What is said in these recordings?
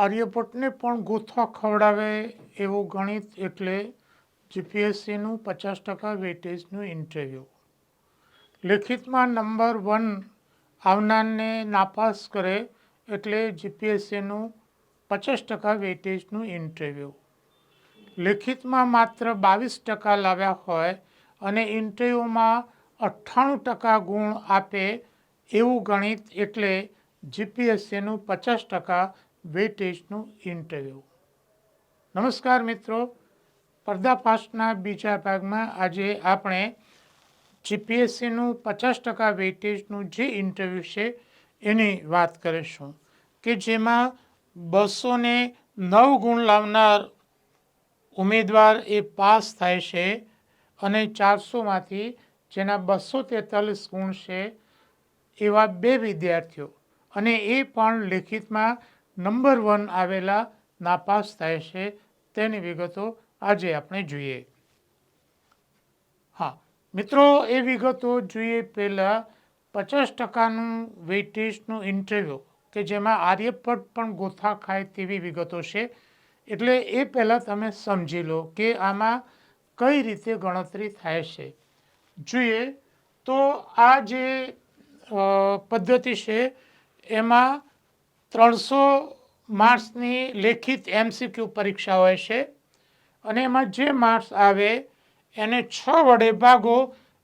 આર્યભટ્ટને પણ ગોથવા ખવડાવે એવું ગણિત એટલે જીપીએસસીનું પચાસ ટકા વેટેજનું ઇન્ટરવ્યૂ. લેખિતમાં નંબર વન આવનારને નાપાસ કરે એટલે જીપીએસસીનું પચાસ ટકા વેટેજનું ઇન્ટરવ્યૂ. લેખિતમાં માત્ર બાવીસ ટકા લાવ્યા હોય અને ઇન્ટરવ્યૂમાં અઠ્ઠાણું ટકા ગુણ આપે એવું ગણિત એટલે જીપીએસસીનું પચાસ ટકા વેટેજનું ઇન્ટરવ્યૂ. નમસ્કાર મિત્રો. પર્દાફાસ્ટના બીજા ભાગમાં આજે આપણે જીપીએસસીનું પચાસ ટકા વેટેજનું જે ઇન્ટરવ્યૂ છે એની વાત કરીશું કે જેમાં બસો ને નવ ગુણ લાવનાર ઉમેદવાર એ પાસ થાય છે અને ચારસોમાંથી જેના બસો તેતાલીસ ગુણ છે એવા બે વિદ્યાર્થીઓ. અને એ પણ લેખિતમાં નંબર વન આવેલા નાપાસ થાય છે. તેની વિગતો આજે આપણે જોઈએ. હા, મિત્રો, એ વિગતો જોઈએ પહેલાં પચાસ ટકાનું વેઇટેજનું ઇન્ટરવ્યૂ, કે જેમાં આર્યપટ પણ ગોથા ખાય તેવી વિગતો છે. એટલે એ પહેલાં તમે સમજી લો કે આમાં કઈ રીતે ગણતરી થાય છે. જોઈએ, તો આ જે પદ્ધતિ છે, એમાં ત્રણસો માર્ક્સની લેખિત એમસીક્યુ પરીક્ષા હોય છે અને એમાં જે માર્ક્સ આવે એને છ વડે ભાગો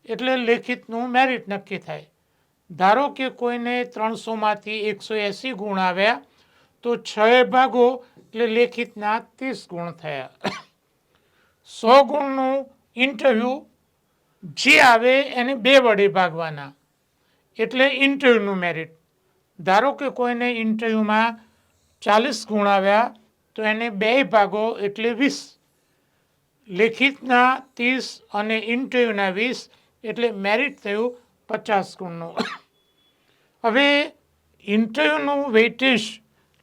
એટલે લેખિતનું મેરિટ નક્કી થાય. ધારો કે કોઈને ત્રણસોમાંથી એકસો એંસી ગુણ આવ્યા, તો છ એ ભાગો એટલે લેખિતના ત્રીસ ગુણ થયા. સો ગુણનું ઇન્ટરવ્યૂ જે આવે એને બે વડે ભાગવાના. એટલે ઇન્ટરવ્યૂનું મેરિટ. ધારો કે કોઈને ઇન્ટરવ્યૂમાં ચાલીસ ગુણ આવ્યા, તો એને બે ભાગો એટલે વીસ. લેખિતના ત્રીસ અને ઇન્ટરવ્યૂના વીસ એટલે મેરિટ થયું પચાસ ગુણનું. હવે ઇન્ટરવ્યૂનું વેઇટેજ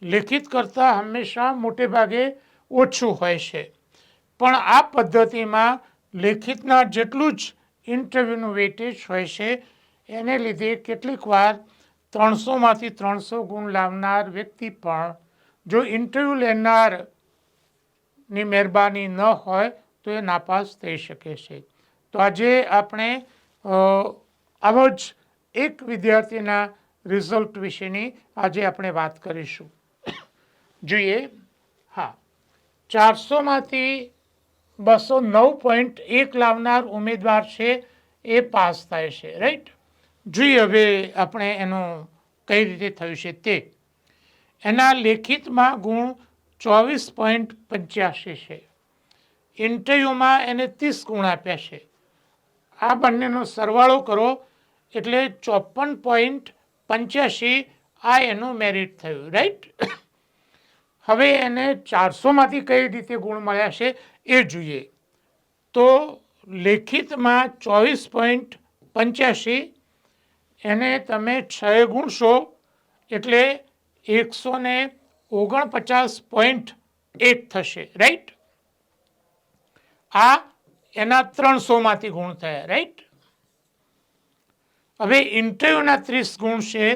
લેખિત કરતાં હંમેશા મોટે ભાગે ઓછું હોય છે. પણ આ પદ્ધતિમાં લેખિતના જેટલું જ ઇન્ટરવ્યૂનું વેઇટેજ હોય છે, એને લીધે કેટલીક વાર ત્રણસોમાંથી ત્રણસો ગુણ લાવનાર વ્યક્તિ પણ જો ઇન્ટરવ્યૂ લેનારની મહેરબાની ન હોય તો એ નાપાસ થઈ શકે છે. તો આજે આપણે આવો જ એક વિદ્યાર્થીના રિઝલ્ટ વિશેની આજે આપણે વાત કરીશું. જોઈએ, હા, ચારસોમાંથી બસો નવ પોઈન્ટ એક લાવનાર ઉમેદવાર છે, એ પાસ થાય છે રાઈટ જોઈએ હવે આપણે એનું કઈ રીતે થયું છે તે. એના લેખિતમાં ગુણ ચોવીસ પોઈન્ટ પંચ્યાસી છે. ઇન્ટરવ્યૂમાં એને ત્રીસ ગુણ આપ્યા છે. આ બંનેનો સરવાળો કરો એટલે ચોપન પોઈન્ટ પંચ્યાસી આ એનું મેરિટ થયું રાઈટ હવે એને ચારસોમાંથી કઈ રીતે ગુણ મળ્યા છે એ જોઈએ. તો લેખિતમાં ચોવીસ પોઈન્ટ પંચ્યાસી એને તમે છ ગુણશો એટલે એકસો ને ઓગણપચાસ પોઈન્ટ એક થશે રાઈટ આ એના ત્રણસોમાંથી ગુણ થયા રાઈટ હવે ઇન્ટરવ્યૂના ત્રીસ ગુણ છે,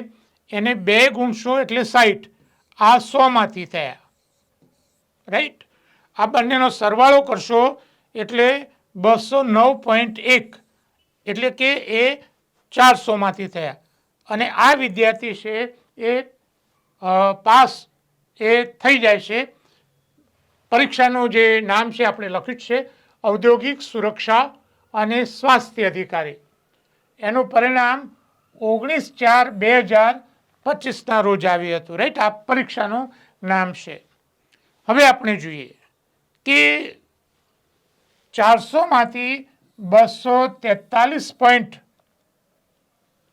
એને બે ગુણશો એટલે સાઠ આ સોમાંથી થયા રાઈટ આ બંનેનો સરવાળો કરશો, એટલે બસો નવ પોઈન્ટ એક, એટલે કે એ ચારસોમાંથી થયા. અને આ વિદ્યાર્થી છે એ પાસ એ થઈ જાય છે. પરીક્ષાનું જે નામ છે, આપણે લખ્યું છે, ઔદ્યોગિક સુરક્ષા અને સ્વાસ્થ્ય અધિકારી. એનું પરિણામ ઓગણીસ ચાર બે હજાર પચીસના રોજ આવ્યું હતું. રાઈટ આ પરીક્ષાનું નામ છે. હવે આપણે જોઈએ કે ચારસોમાંથી બસો તેતાલીસ પોઈન્ટ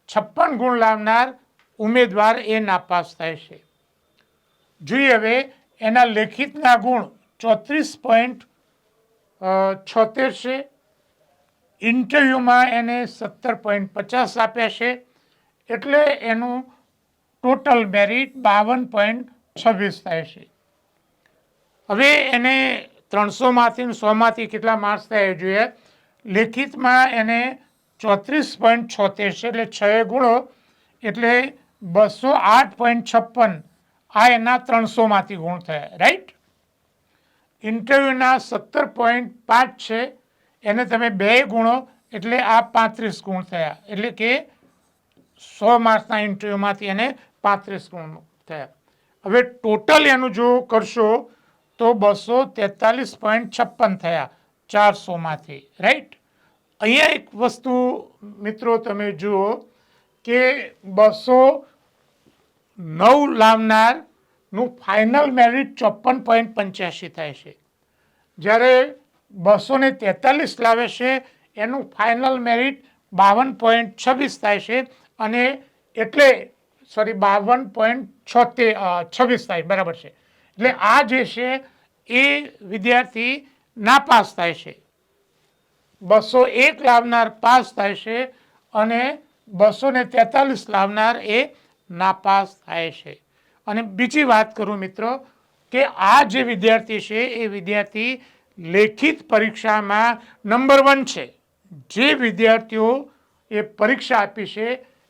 છપ્પન ગુણ લાવનાર ઉમેદવાર એ નાપાસ થાય છે. જોઈએ હવે એના લેખિતના ગુણ ચોત્રીસ પોઈન્ટ છોતેર છે. ઇન્ટરવ્યૂમાં એને સત્તર પોઈન્ટ પચાસ આપ્યા છે. એટલે એનું ટોટલ મેરિટ બાવન પોઈન્ટ છવ્વીસ થાય છે. હવે એને ત્રણસોમાંથી સોમાંથી કેટલા માર્ક્સ થાય જોઈએ. લેખિતમાં એને ચોત્રીસ પોઈન્ટ છોતેર છે, એટલે છ ગુણો, એટલે બસો આઠ પોઈન્ટ છપ્પન. આ એના ત્રણસોમાંથી ગુણ થયા રાઈટ ઇન્ટરવ્યૂના સત્તર પોઈન્ટ પાંચ છે, એને તમે બે ગુણો, એટલે આ પાંત્રીસ ગુણ થયા. એટલે કે સો માર્ક્સના ઇન્ટરવ્યૂમાંથી એને પાંત્રીસ ગુણ થયા. હવે ટોટલ એનું જો કરશો, તો બસો તેતાલીસ પોઈન્ટ છપ્પન થયા, ચારસોમાંથી રાઈટ અહીંયા એક વસ્તુ, મિત્રો, તમે જુઓ કે બસો નવ લાવનારનું ફાઇનલ મેરિટ ચોપન પોઈન્ટ પંચ્યાસી થાય છે. જ્યારે બસો ને તેતાલીસ લાવે છે, એનું ફાઇનલ મેરિટ બાવન પોઈન્ટ છવ્વીસ થાય છે અને એટલે સોરી બાવન પોઈન્ટ છોતેર છવ્વીસ થાય, બરાબર છે. એટલે આ જે છે, એ વિદ્યાર્થી નાપાસ થાય છે. બસો એક લાવનાર પાસ થાય છે અને બસો ને તેતાલીસ લાવનાર એ નાપાસ થાય છે. અને બીજી વાત કરું મિત્રો કે આ જે વિદ્યાર્થી છે એ વિદ્યાર્થી લેખિત પરીક્ષામાં નંબર વન છે. જે વિદ્યાર્થીઓ એ પરીક્ષા આપી છે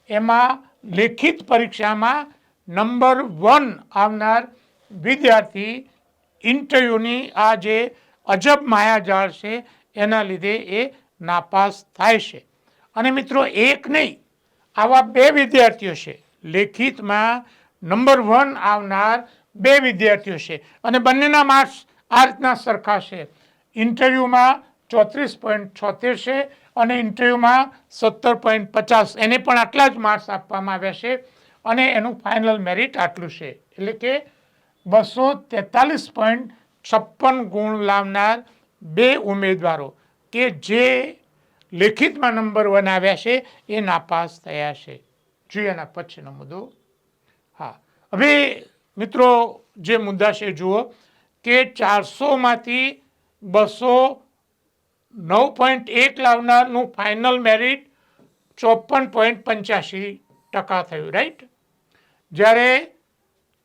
એમાં લેખિત પરીક્ષામાં નંબર વન આવનાર વિદ્યાર્થી ઇન્ટરવ્યૂની આ જે અજબ માયાજાળ છે એના લીધે એ નાપાસ થાય છે. અને મિત્રો, એક નહીં, આવા બે વિદ્યાર્થીઓ છે. લેખિતમાં નંબર વન આવનાર બે વિદ્યાર્થીઓ છે. અને બંનેના માર્ક્સ આ રીતના સરખા છે. ઇન્ટરવ્યૂમાં ચોત્રીસ પોઈન્ટ છોતેર છે અને ઇન્ટરવ્યૂમાં સત્તર પોઈન્ટ પચાસ. એને પણ આટલા જ માર્ક્સ આપવામાં આવ્યા છે અને એનું ફાઇનલ મેરિટ આટલું છે. એટલે કે બસો તેતાલીસ પોઈન્ટ છપ્પન ગુણ લાવનાર બે ઉમેદવારો કે જે લેખિતમાં નંબર વન આવ્યા છે એ નાપાસ થયા છે. જોઈએ એના પછીનો મુદ્દો. હા. હવે મિત્રો, જે મુદ્દા છે, જુઓ કે ચારસોમાંથી બસો નવ પોઈન્ટ એક લાવનારનું ફાઇનલ મેરિટ ચોપન પોઈન્ટ પંચ્યાસી ટકા થયું, રાઈટ? જ્યારે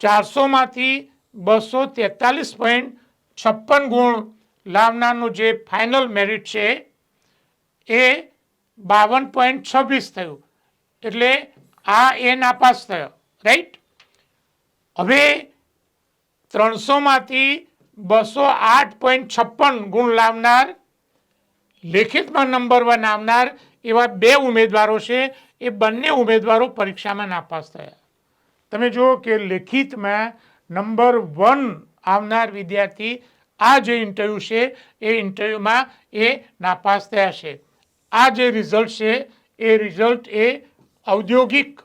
ચારસોમાંથી બસો તેતાલીસ પોઈન્ટ છપ્પન ગુણ લાવનારનું જે ફાઇનલ મેરિટ છે એ બાવન પોઈન્ટ છવ્વીસ થયું. એટલે આ એ નાપાસ થયો. રાઈટ હવે ત્રણસોમાંથી બસો આઠ પોઈન્ટ છપ્પન ગુણ લાવનાર, લેખિતમાં નંબર વન આવનાર એવા બે ઉમેદવારો છે. એ બંને ઉમેદવારો પરીક્ષામાં નાપાસ થયા. તમે જુઓ કે લેખિતમાં નંબર વન આવનાર વિદ્યાર્થી આ જે ઇન્ટરવ્યૂ છે, એ ઇન્ટરવ્યૂમાં એ નાપાસ થયા છે. આ જે રિઝલ્ટ છે, એ રિઝલ્ટ એ ઔદ્યોગિક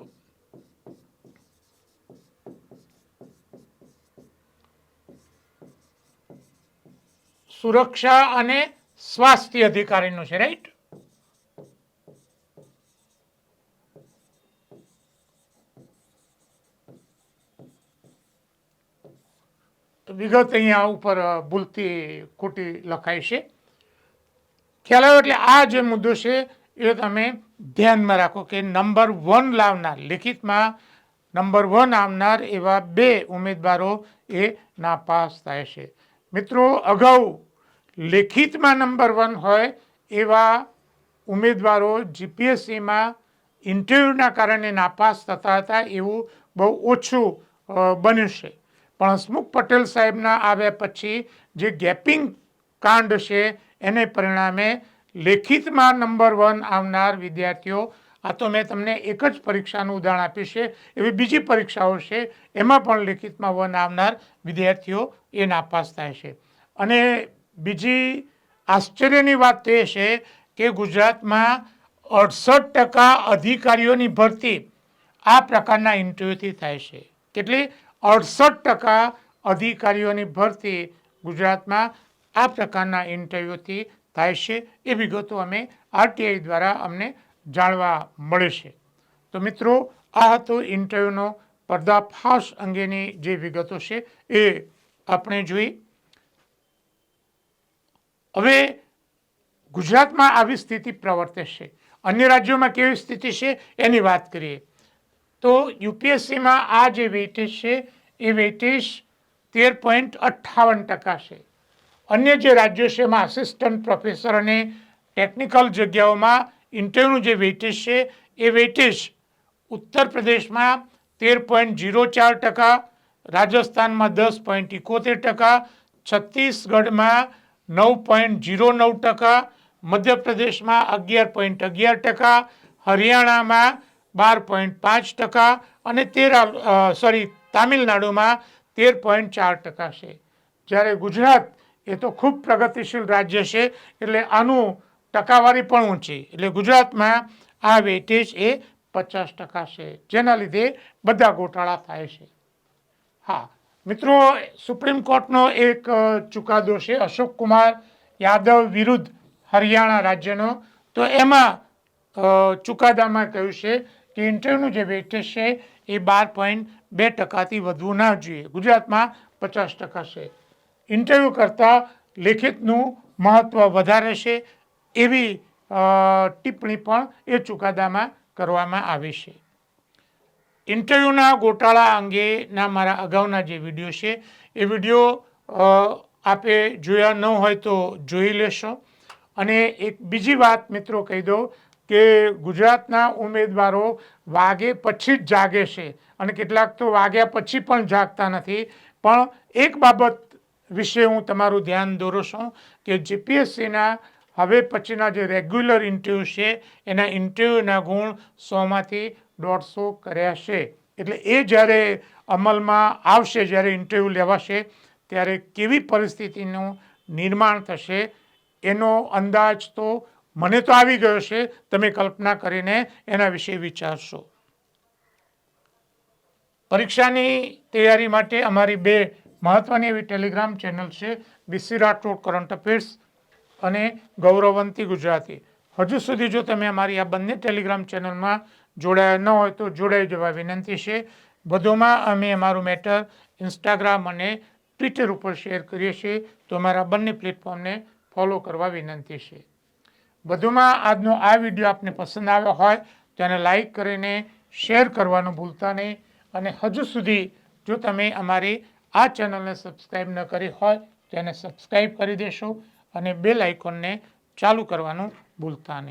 સુરક્ષા અને સ્વાસ્થ્ય અધિકારીનું છે રાઈટ વિગત અહીંયા ઉપર ભૂલતી ખોટી લખાય છે. ખ્યાલ આવ્યો એટલે આ જે મુદ્દો છે, એ તમે ધ્યાનમાં રાખો કે નંબર વન લાવનાર, લિખિતમાં નંબર વન આવનાર એવા બે ઉમેદવારો એ નાપાસ થાય છે. મિત્રો, અગાઉ લેખિતમાં નંબર વન હોય એવા ઉમેદવારો જીપીએસસીમાં ઇન્ટરવ્યૂના કારણે નાપાસ થતા હતા, એવું બહુ ઓછું બન્યું છે. પણ હસમુખ પટેલ સાહેબના આવ્યા પછી જે ગેપિંગ કાંડ છે, એને પરિણામે લેખિતમાં નંબર વન આવનાર વિદ્યાર્થીઓ, આ તો મેં તમને એક જ પરીક્ષાનું ઉદાહરણ આપ્યું છે, એવી બીજી પરીક્ષાઓ છે, એમાં પણ લેખિતમાં વન આવનાર વિદ્યાર્થીઓ એ નાપાસ થાય છે. અને બીજી આશ્ચર્યની વાત એ છે કે ગુજરાતમાં અડસઠ ટકા અધિકારીઓની ભરતી આ પ્રકારના ઇન્ટરવ્યૂથી થાય છે. કેટલી? અડસઠ ટકા અધિકારીઓની ભરતી ગુજરાતમાં આ પ્રકારના ઇન્ટરવ્યૂથી થાય છે. એ વિગતો અમે આરટીઆઈ દ્વારા અમને જાણવા મળે છે. તો મિત્રો, આ હતો ઇન્ટરવ્યૂનો પર્દાફાશ અંગેની જે વિગતો છે એ આપણે જોઈ. હવે ગુજરાતમાં આવી સ્થિતિ પ્રવર્તે છે. અન્ય રાજ્યોમાં કેવી સ્થિતિ છે એની વાત કરીએ. તો યુપીએસસીમાં આ જે વેઇટેજ છે, એ વેઇટેજ તેર પોઈન્ટ અઠ્ઠાવન ટકા છે. અન્ય જે રાજ્યો છે, એમાં આસિસ્ટન્ટ પ્રોફેસર અને ટેકનિકલ જગ્યાઓમાં ઇન્ટરવ્યૂનું જે વેઇટેજ છે, એ વેઇટેજ ઉત્તર પ્રદેશમાં તેર પોઈન્ટ જીરો ચાર ટકા, રાજસ્થાનમાં દસ પોઈન્ટ ઇકોતેર ટકા, છત્તીસગઢમાં નવ પોઈન્ટ જીરો નવ ટકા, મધ્યપ્રદેશમાં અગિયાર પોઈન્ટ અગિયાર ટકા, હરિયાણામાં બાર પોઈન્ટ પાંચ ટકા અને તેરા સોરી તામિલનાડુમાં તેર પોઈન્ટ ચાર ટકા છે. જ્યારે ગુજરાત એ તો ખૂબ પ્રગતિશીલ રાજ્ય છે, એટલે આનું ટકાવારી પણ ઊંચી. એટલે ગુજરાતમાં આ વેટેજ એ પચાસ ટકા છે, જેના લીધે બધા ગોટાળા થાય છે. હા, મિત્રો, સુપ્રીમ કોર્ટનો એક ચુકાદો છે, અશોક કુમાર યાદવ વિરુદ્ધ હરિયાણા રાજ્યનો. તો એમાં ચુકાદામાં કહ્યું છે કે ઇન્ટરવ્યૂનું જે વેટેજ છે, એ બાર પોઈન્ટ બે ટકાથી વધવું ના જોઈએ. ગુજરાતમાં પચાસ ટકા છે. ઇન્ટરવ્યૂ કરતાં લેખિતનું મહત્ત્વ વધારે છે એવી ટિપ્પણી પણ એ ચુકાદામાં કરવામાં આવી છે. ઇન્ટરવ્યૂના ગોટાળા અંગેના મારા અગાઉના જે વીડિયો છે, એ વીડિયો આપે જોયા ન હોય તો જોઈ લેશો. અને એક બીજી વાત મિત્રો કહી દઉં કે ગુજરાતના ઉમેદવારો વાગે પછી જ જાગે છે અને કેટલાક તો વાગ્યા પછી પણ જાગતા નથી. પણ એક બાબત વિશે હું તમારું ધ્યાન દોરું છું કે જીપીએસસીના હવે પછીના જે રેગ્યુલર ઇન્ટરવ્યૂ છે, એના ઇન્ટરવ્યૂના ગુણ સોમાંથી દોઢસો કર્યા છે. એટલે એ જ્યારે અમલમાં આવશે, જ્યારે ઇન્ટરવ્યૂ લેવાશે, ત્યારે કેવી પરિસ્થિતિનું નિર્માણ થશે, એનો અંદાજ તો મને તો આવી ગયો છે, તમે કલ્પના કરીને એના વિશે વિચારશો. પરીક્ષાની તૈયારી માટે અમારી બે મહત્વની એવી ટેલિગ્રામ ચેનલ છે બીસી રાઠોડ કરંટ અફેર્સ અને ગૌરવંતી ગુજરાતી. હજુ સુધી જો તમે અમારી આ બંને ટેલિગ્રામ ચેનલમાં જોડાયા ન હોય તો જોડાઈ જવા વિનંતી છે. વધુમાં અમે અમારું મેટર ઇન્સ્ટાગ્રામ અને ટ્વિટર ઉપર શેર કરીએ છીએ, તો અમારા બંને પ્લેટફોર્મને ફોલો કરવા વિનંતી છે. વધુમાં આજનો આ વીડિયો આપને પસંદ આવ્યો હોય તો એને લાઈક કરીને શેર કરવાનું ભૂલતા નહીં. અને હજુ સુધી જો તમે અમારી આ ચેનલને સબસ્ક્રાઈબ ન કરી હોય તો એને સબસ્ક્રાઈબ કરી દેશો અને બેલ આઇકોનને ચાલુ કરવાનું ભૂલતા નહીં.